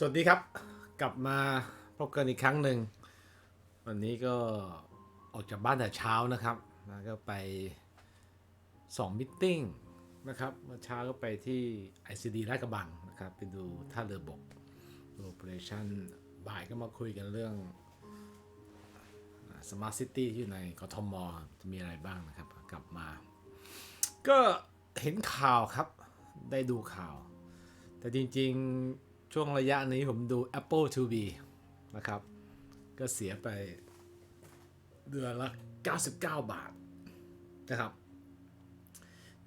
สวัสดีครับ กลับมาพบกันอีกครั้งหนึ่ง วันนี้ก็ออกจากบ้านแต่เช้านะครับแล้วก็ไป2มิทติ้งนะครับเมื่อเช้าก็ไปที่ ICD ลาดกระบังนะครับไปดูท่าเรือบก Operation บ่ายก็มาคุยกันเรื่อง Smart City ที่อยู่ในกทมจะมีอะไรบ้างนะครับ กลับมา ก็เห็นข่าวครับได้ดูข่าว แต่จริงๆ ช่วงระยะนี้ผมดู Apple TV นะครับ ก็เสียไปเดือนละ 99 บาทนะครับ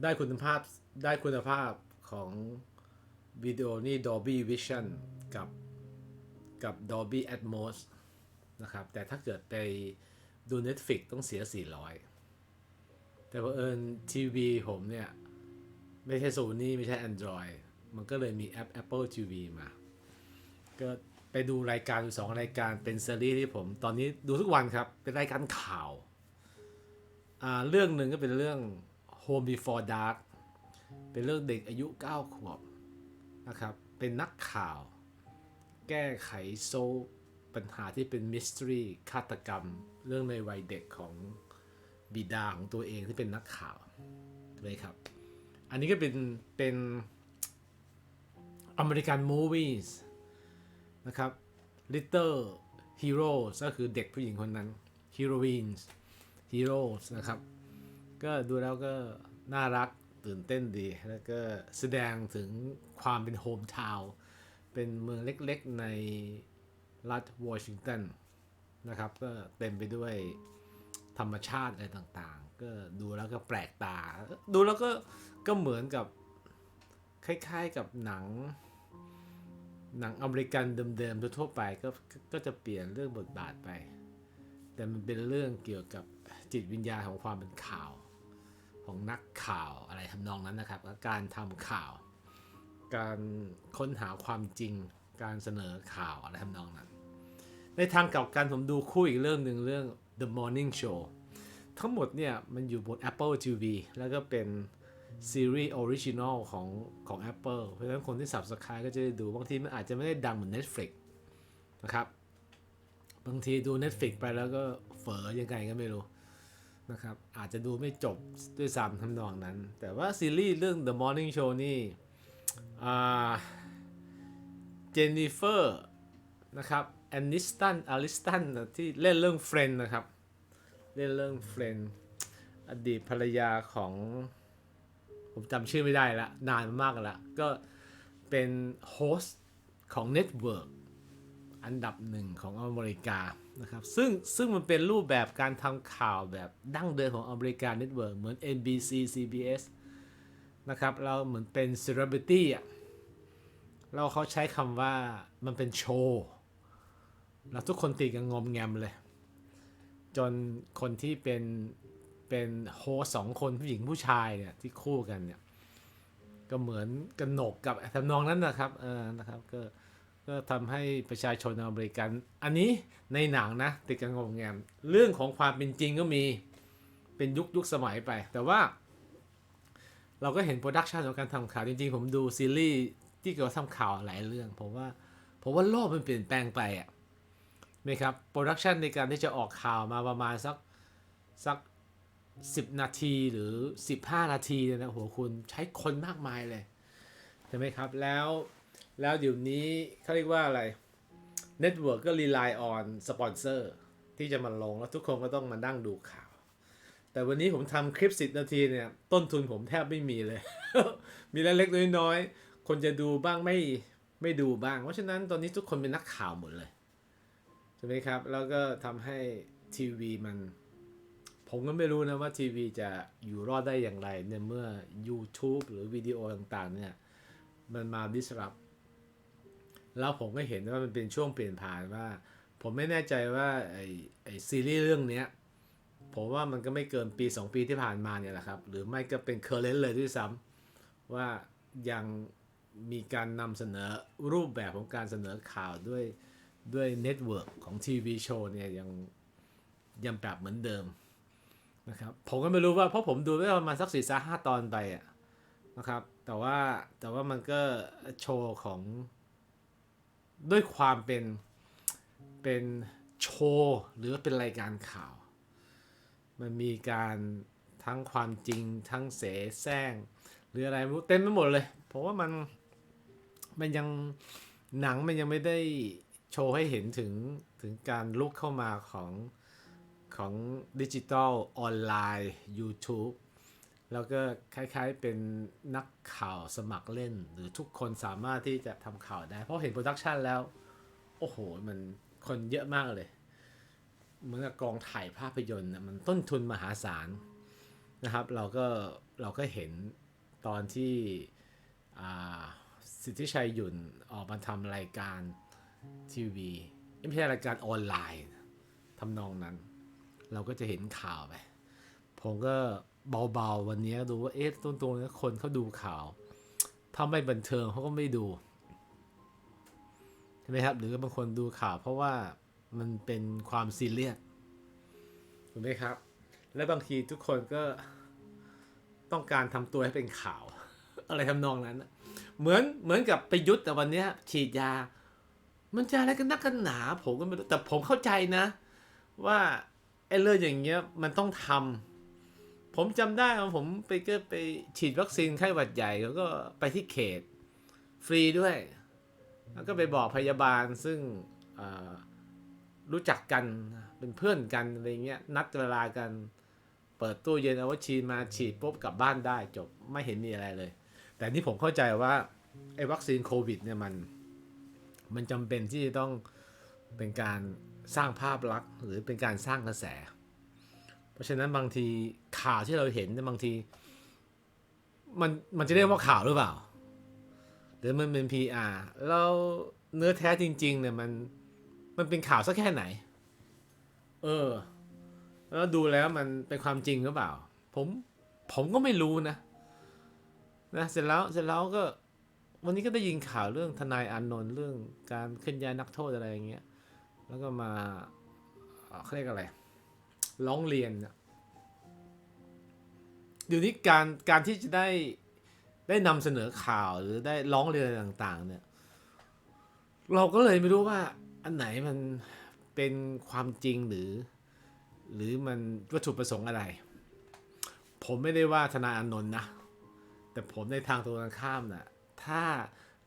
ได้คุณภาพได้คุณภาพของวิดีโอนี่ Dolby Vision กับกับ Dolby Atmos นะครับ แต่ถ้าเกิดไปดู Netflix ต้องเสีย 400 แต่เพอเอิญทีวีผมเนี่ย ไม่ใช่ Sony ไม่ใช่ Android มันก็เลยมีแอป Apple TV มา ก็ไปดูรายการอยู่สองรายการเป็นซีรีส์ที่ผม ตอนนี้ดูทุกวันครับ เป็นรายการข่าว อ่าเรื่องหนึ่งก็เป็นเรื่อง Home Before Dark เป็นเรื่องเด็กอายุ 9 ขวบนะครับ เป็นนักข่าว แก้ไขโซลปัญหาที่เป็นมิส t รีฆาตกรรม เรื่องในวัยเด็กของบิดาของตัวเองที่เป็นนักข่าวเลยครับ อันนี้ก็เป็นเป็นอเมริกันมูวี่ นะครับ Little Heroes ก็คือเด็กผู้หญิงคนนั้น Heroines Heroes นะครับ ก็ดูแล้วก็น่ารักตื่นเต้นดี แล้วก็แสดงถึงความเป็นโฮมทาวน์เป็นเมืองเล็กๆในรัฐวอชิงตันนะครับ ก็เต็มไปด้วยธรรมชาติอะไรต่างๆ ก็ดูแล้วก็แปลกตา ดูแล้วก็ก็เหมือนกับคล้ายๆกับหนัง หนังอเมริกันเดิมๆทั่วๆไปก็ก็จะเปลี่ยนเรื่องบทบาทไป แต่มันเป็นเรื่องเกี่ยวกับจิตวิญญาณของความเป็นข่าว ของนักข่าวอะไรทำนองนั้นนะครับ การทำข่าว การค้นหาความจริง การเสนอข่าวอะไรทำนองนั้น ในทางกลับกันผมดูคู่อีกเรื่องหนึ่งเรื่อง The Morning Show ทั้งหมดเนี่ยมันอยู่บน Apple TV แล้วก็เป็น ซีรีส์ออริจินอลของของ Apple เพราะฉะนั้นคนที่ Subscribe ก็จะได้ดู บางทีมันอาจจะไม่ได้ดังเหมือน Netflix นะครับ บางทีดู Netflix ไปแล้วก็เฝอยังไงก็ไม่รู้นะครับ อาจจะดูไม่จบด้วยซ้ำทำนองนั้น แต่ว่าซีรีส์เรื่อง The Morning Show นี่เจนนิเฟอร์นะครับแอนนิสตันอลิสตันที่เล่นเรื่องเฟรนนะครับ เล่นเรื่องเฟรนอดีตภรรยาของ ผมจำชื่อไม่ได้ละ นานมากแล้วก็เป็นโฮสต์ของเน็ตเวิร์กอันดับหนึ่งของอเมริกานะครับซึ่งซึ่งมันเป็นรูปแบบการทำข่าวแบบดั้งเดิมของอเมริกาเน็ตเวิร์กเหมือน NBC CBS นะครับเราเหมือนเป็น celebrity อะเราเขาใช้คำว่ามันเป็นโชว์แล้วทุกคนตีกันงอมแงมเลย จนคนที่เป็น เป็นโฮสสองคนผู้หญิงผู้ชายเนี่ยที่คู่กันเนี่ยก็เหมือนกันหนกกับทำนองนั้นนะครับเออนะครับก็ก็ทำให้ประชาชนอเมริกัน อันนี้ในหนังนะติดกันงอมแงมเรื่องของความเป็นจริงก็มีเป็นยุคยุคสมัยไป แต่ว่า เราก็เห็นโปรดักชันของการทำข่าวจริงๆ ผมดูซีรีส์ที่เกี่ยวกับทำข่าวหลายเรื่องผมว่าผมว่าโลกมันเปลี่ยนแปลงไปอะไหมครับโปรดักชันในการที่จะออกข่าวมาประมาณสักสัก 10 นาทีหรือ 15 นาทีเนี่ยนะโหคุณใช้คนมากมายเลยใช่ไหมครับ แล้วแล้วเดี๋ยวนี้เขาเรียกว่าอะไรเน็ตเวิร์กก็รีไลน์ออนสปอนเซอร์ที่จะมาลงแล้วทุกคนก็ต้องมานั่งดูข่าว แต่วันนี้ผมทำคลิป 10 นาทีเนี่ย ต้นทุนผมแทบไม่มีเลย มีเล็กๆน้อยๆ คนจะดูบ้างไม่ไม่ดูบ้าง เพราะฉะนั้นตอนนี้ทุกคนเป็นนักข่าวหมดเลยใช่ไหมครับ แล้วก็ทำให้ทีวีมัน ผมก็ไม่รู้นะว่าทีวีจะอยู่รอดได้อย่างไรในเมื่อ YouTube หรือวิดีโอต่างๆ เนี่ย มันมา disrupt แล้วผมก็เห็นว่ามันเป็นช่วงเปลี่ยนผ่านว่า ผมไม่แน่ใจว่าไอไอซีรีส์เรื่องเนี้ยผมว่ามันก็ไม่เกินปี 2 ปีที่ผ่านมาเนี่ยแหละครับ หรือไม่ก็เป็นเคอร์เรนต์เลยด้วยซ้ำว่ายังมีการนำเสนอรูปแบบของการเสนอข่าวด้วยด้วยเน็ตเวิร์กของทีวีโชว์เนี่ยยังยังแบบเหมือนเดิม นะครับผมก็ไม่รู้ว่าเพราะผมดูได้ประมาณสักสี่สห้าตอนไปอะนะครับ แต่ว่าแต่ว่ามันก็โชว์ของด้วยความเป็นเป็นโชว์หรือว่าเป็นรายการข่าว มันมีการทั้งความจริงทั้งเสแสร้งหรืออะไรเต็มไปหมดเลย ผมว่ามันมันยังหนังมันยังไม่ได้โชว์ให้เห็นถึงถึงการลุกเข้ามาของ ของดิจิทัลออนไลน์ YouTube แล้วก็คล้ายๆเป็นนักข่าวสมัครเล่น หรือทุกคนสามารถที่จะทำข่าวได้ เพราะเห็นโปรดักชันแล้ว โอ้โห มันคนเยอะมากเลย เหมือนกับกองถ่ายภาพยนตร์นะมันต้นทุนมหาศาลนะครับ เราก็เราก็เห็นตอนที่สิทธิชัยหยุ่นออกมาทำรายการทีวีไม่ใช่รายการออนไลน์ทำนองนั้น เราก็จะเห็นข่าวไป ผมก็เบาๆวันนี้ดูว่าเอ๊ะต้นตรงนี้คนเขาดูข่าวถ้าไม่บันเทิงเขาก็ไม่ดูใช่ไหมครับ หรือบางคนดูข่าวเพราะว่ามันเป็นความซีเรียสถูกไหมครับ และบางทีทุกคนก็ต้องการทำตัวให้เป็นข่าว อะไรทำนองนั้น เหมือนเหมือนกับไปยุทธ์แต่วันนี้ฉีดยา มันจะอะไรกันนักกันหนา ผมก็ไม่รู้แต่ผมเข้าใจนะ ว่า ไอ้เรื่องอย่างเงี้ยมันต้องทำผมจำได้ว่าผมไปก็ไปฉีดวัคซีนไข้หวัดใหญ่แล้วก็ไปที่เขต ฟรีด้วย แล้วก็ไปบอกพยาบาลซึ่งรู้จักกันเป็นเพื่อนกันอะไรเงี้ยนัดเวลากันเปิดตู้เย็นเอาวัคซีนมาฉีดปุ๊บกลับบ้านได้จบไม่เห็นมีอะไรเลย แต่นี่ผมเข้าใจว่าไอ้วัคซีนโควิดเนี่ยมัน มันจำเป็นที่จะต้องเป็นการ สร้างภาพลักษณ์ หรือเป็นการสร้างกระแส เพราะฉะนั้นบางทีข่าวที่เราเห็นเนี่ยบางที มันมันจะเรียกว่าข่าวหรือเปล่า หรือมันเป็น PR แล้วเนื้อแท้จริง ๆ เนี่ยมันมันเป็นข่าวสักแค่ไหน เออ แล้วดูแล้วมันเป็นความจริงหรือเปล่า ผมผมก็ไม่รู้นะ นะเสร็จแล้วเสร็จแล้วก็ วันนี้ก็ได้ยินข่าวเรื่องทนายอานนท์เรื่องการเคลื่อนย้ายนักโทษอะไรอย่างเงี้ย แล้วก็มาเขาเรียกอะไร ร้องเรียนน่ะเดี๋ยวนี้การการที่จะได้ได้นำเสนอข่าวหรือได้ร้องเรียนต่าง ๆ เนี่ย เราก็เลยไม่รู้ว่าอันไหนมันเป็นความจริงหรือ หรือมันวัตถุประสงค์อะไร ผมไม่ได้ว่าธนาอานนท์นะ แต่ผมในทางตรงกันข้ามน่ะถ้า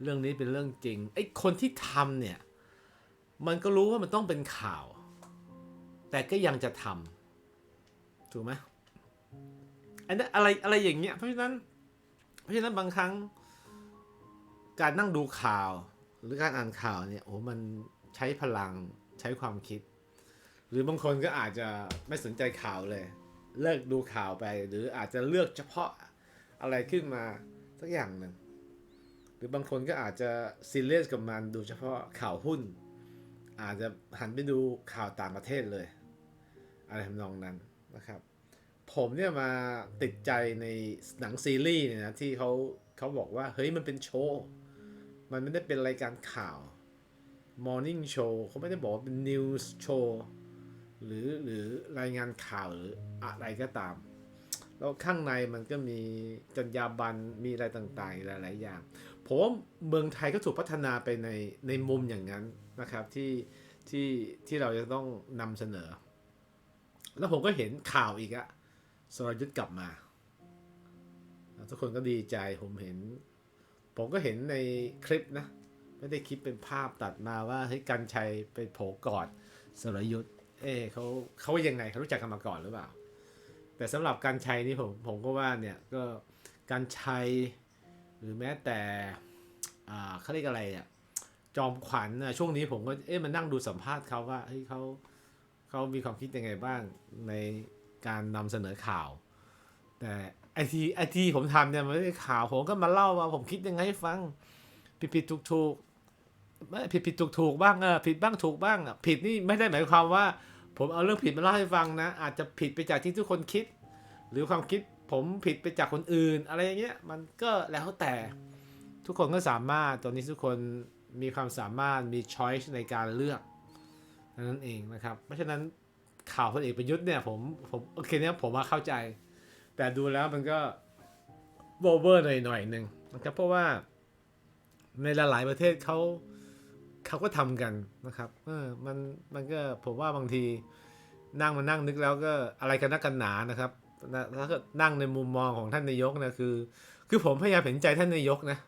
เรื่องนี้เป็นเรื่องจริงไอ้คนที่ทำเนี่ย มันก็รู้ว่ามันต้องเป็นข่าว แต่ก็ยังจะทำถูกไหมอันนั้นอะไรอะไรอย่างเงี้ยเพราะฉะนั้น เพราะฉะนั้นบางครั้ง การนั่งดูข่าว หรือการอ่านข่าวเนี่ยโอ้มันใช้พลังใช้ความคิด หรือบางคนก็อาจจะไม่สนใจข่าวเลย เลิกดูข่าวไป หรืออาจจะเลือกเฉพาะอะไรขึ้นมาสักอย่างหนึ่งหรือบางคนก็อาจจะซีเรียสกับมันดูเฉพาะข่าวหุ้น อาจจะหันไปดูข่าวต่างประเทศเลย อะไรทำนองนั้นนะครับ ผมเนี่ยมาติดใจในหนังซีรีส์เนี่ยนะที่เขาเขาบอกว่า เฮ้ยมันเป็นโชว์ มันไม่ได้เป็นรายการข่าว Morning Show เขาไม่ได้บอกว่าเป็น News Show หรือหรือรายงานข่าวหรืออะไรก็ตาม แล้วข้างในมันก็มีจรรยาบรรณมีอะไรต่างๆ หลายๆอย่าง ผมว่าเมืองไทยก็ถูกพัฒนาไปในในมุมอย่างนั้นนะครับที่ที่ที่เราจะต้องนำเสนอ แล้วผมก็เห็นข่าวอีกอะสรยุทธ์กลับมา ทุกคนก็ดีใจผมเห็น ผมก็เห็นในคลิปนะ ไม่ได้คลิปเป็นภาพตัดมาว่าเฮ้ยกันชัยไปโผล่กอดสรยุทธ์เอ๊เขาเขาว่ายังไงเขารู้จักกันมาก่อนหรือเปล่า แต่สำหรับการชัยนี่ผมผมก็ว่าเนี่ยก็การชัยหรือแม้แต่อ่าเขาเรียกอะไรเนี่ยจอมขวัญช่วงนี้ผมก็เอ๊ะมันนั่งดูสัมภาษณ์เขาว่าเฮ้ยเขาเขามีความคิดยังไงบ้างในการนำเสนอข่าว แต่ไอทีไอทีผมทำเนี่ยมันไม่ใช่ข่าวผมก็มาเล่าว่าผมคิดยังไงให้ฟังผิดผิดถูกถูกไม่ผิดผิดถูกถูกบ้างเออผิดบ้างถูกบ้างอะผิดนี่ไม่ได้หมายความว่า ผมเอาเรื่องผิดมาเล่าให้ฟังนะ อาจจะผิดไปจากที่ทุกคนคิด หรือความคิดผมผิดไปจากคนอื่น อะไรอย่างเงี้ยมันก็แล้วแต่ทุกคนก็สามารถตอนนี้ทุกคนมีความสามารถมีช้อยส์ในการเลือกนั่นเองนะครับ เพราะฉะนั้นข่าวพลเอกประยุทธ์เนี่ยผมผมโอเคเนี่ยผมมาเข้าใจ แต่ดูแล้วมันก็โวเวอร์หน่อยหน่อยหนึ่งนะครับเพราะว่าในหลายๆประเทศเขา เขาก็ทำกันนะครับ เออมันมันก็ผมว่าบางทีนั่งมานั่งนึกแล้วก็อะไรกันนักกันหนานะครับถ้าเกิดนั่งในมุมมองของท่านนายกนะคือ คือผมพยายามเห็นใจท่านนายกนะ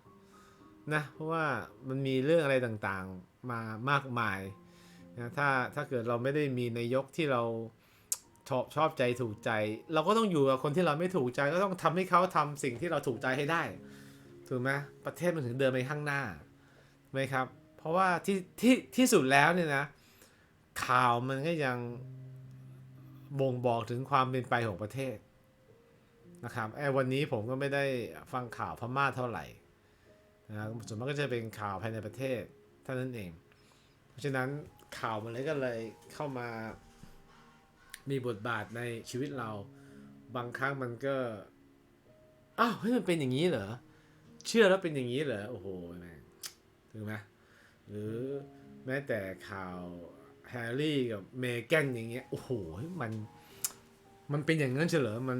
นะเพราะว่ามันมีเรื่องอะไรต่างๆมามากมายนะถ้าถ้าเกิดเราไม่ได้มีนายกที่เราชอบชอบใจถูกใจ เราก็ต้องอยู่กับคนที่เราไม่ถูกใจก็ต้องทำให้เขาทำสิ่งที่เราถูกใจให้ได้ ถูกไหมประเทศมันถึงเดินไปข้างหน้าไหมครับ ราะว่าที่ที่ที่สุดแล้วเนี่ยนะ ข่าวมันก็ยังบ่งบอกถึงความเป็นไปของประเทศนะครับไอ้วันนี้ผมก็ไม่ได้ฟังข่าวพม่าเท่าไหร่นะส่วนมากก็จะเป็นข่าวภายในประเทศเท่านั้นเอง เพราะฉะนั้นข่าวมันเลยก็เลยเข้ามามีบทบาทในชีวิตเราบางครั้งมันก็อ้าวเฮ้ยมันเป็นอย่างนี้เหรอเชื่อแล้วเป็นอย่างนี้เหรอโอ้โหแม่งถูกไหม หรือแม้แต่ข่าวแฮร์รี่กับเมแกนอย่างเงี้ย โอ้โห มัน มันเป็นอย่างนั้นเฉลอมัน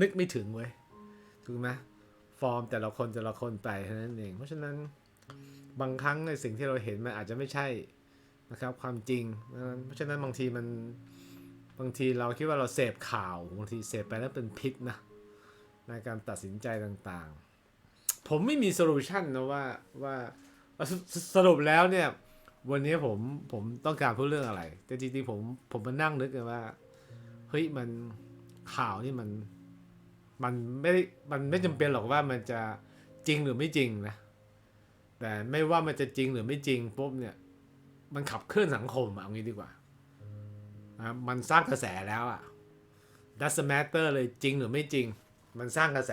นึกไม่ถึงเว้ย ถูกไหมฟอร์มแต่ละคนแต่ละคนไปเท่านั้นเอง เพราะฉะนั้นบางครั้งในสิ่งที่เราเห็นมันอาจจะไม่ใช่นะครับความจริง เพราะฉะนั้นบางทีมันบางทีเราคิดว่าเราเสพข่าวบางทีเสพไปแล้วเป็นพิษนะในการตัดสินใจต่างๆ ผมไม่มีโซลูชันนะว่าว่า สสรุปแล้วเนี่ย วันนี้ผมผมต้องการพูดเรื่องอะไร แต่จริงๆผมผมมานั่งนึกกันว่าเฮ้ยมันข่าวนี่มัน มันไม่ได้มันไม่จำเป็นหรอกว่ามันจะจริงหรือไม่จริงนะแต่ไม่ว่ามันจะจริงหรือไม่จริงปุ๊บเนี่ย มันขับเคลื่อนสังคมเอางี้ดีกว่านะมันสร้างกระแสแล้วอะ doesn't matter เลยจริงหรือไม่จริง มันสร้างกระแส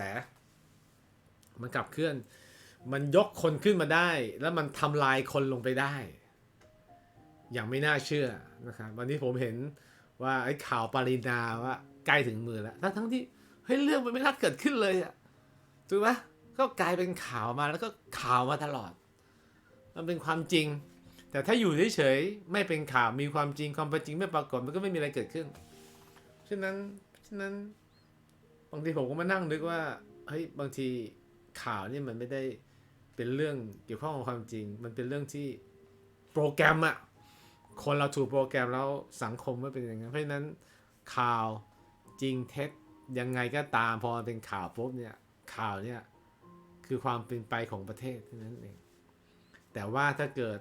มันขับเคลื่อน มันยกคนขึ้นมาได้ แล้วมันทำลายคนลงไปได้ อย่างไม่น่าเชื่อนะครับวันนี้ผมเห็นว่าไอ้ข่าวปารินาว่าใกล้ถึงมือแล้วทั้งทั้งที่เฮ้ยเรื่องมันไม่น่าเกิดขึ้นเลยอะถูกไหมก็กลายเป็นข่าวมาแล้วก็ข่าวมาตลอด มันเป็นความจริง แต่ถ้าอยู่เฉยๆไม่เป็นข่าวมีความจริงความเป็นจริงไม่ปรากฏมันก็ไม่มีอะไรเกิดขึ้นฉะนั้นฉะนั้นบางทีผมก็มานั่งนึกว่าเฮ้ยบางทีข่าวนี่มันไม่ได้ เป็นเรื่องเกี่ยวข้องกับความจริง มันเป็นเรื่องที่โปรแกรมอะคนเราถูกโปรแกรมแล้วสังคมไม่เป็นอย่างนั้น เพราะฉะนั้นข่าวจริงเท็จยังไงก็ตามพอมันเป็นข่าวปุ๊บเนี่ยข่าวเนี่ยคือความเป็นไปของประเทศเท่านั้นเองแต่ว่าถ้าเกิด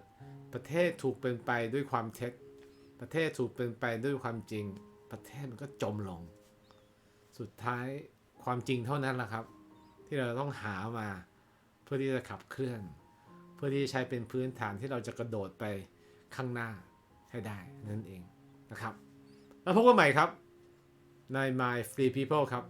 ประเทศถูกเป็นไปด้วยความเท็จ ประเทศถูกเป็นไปด้วยความจริง ประเทศมันก็จมลง สุดท้ายความจริงเท่านั้นแหละครับ ที่เราต้องหามา เพื่อที่จะขับเคลื่อน เพื่อที่จะใช้เป็นพื้นฐานที่เราจะกระโดดไปข้างหน้าให้ได้นั่นเองนะครับ แล้วพบกันใหม่ครับใน My Free People ครับ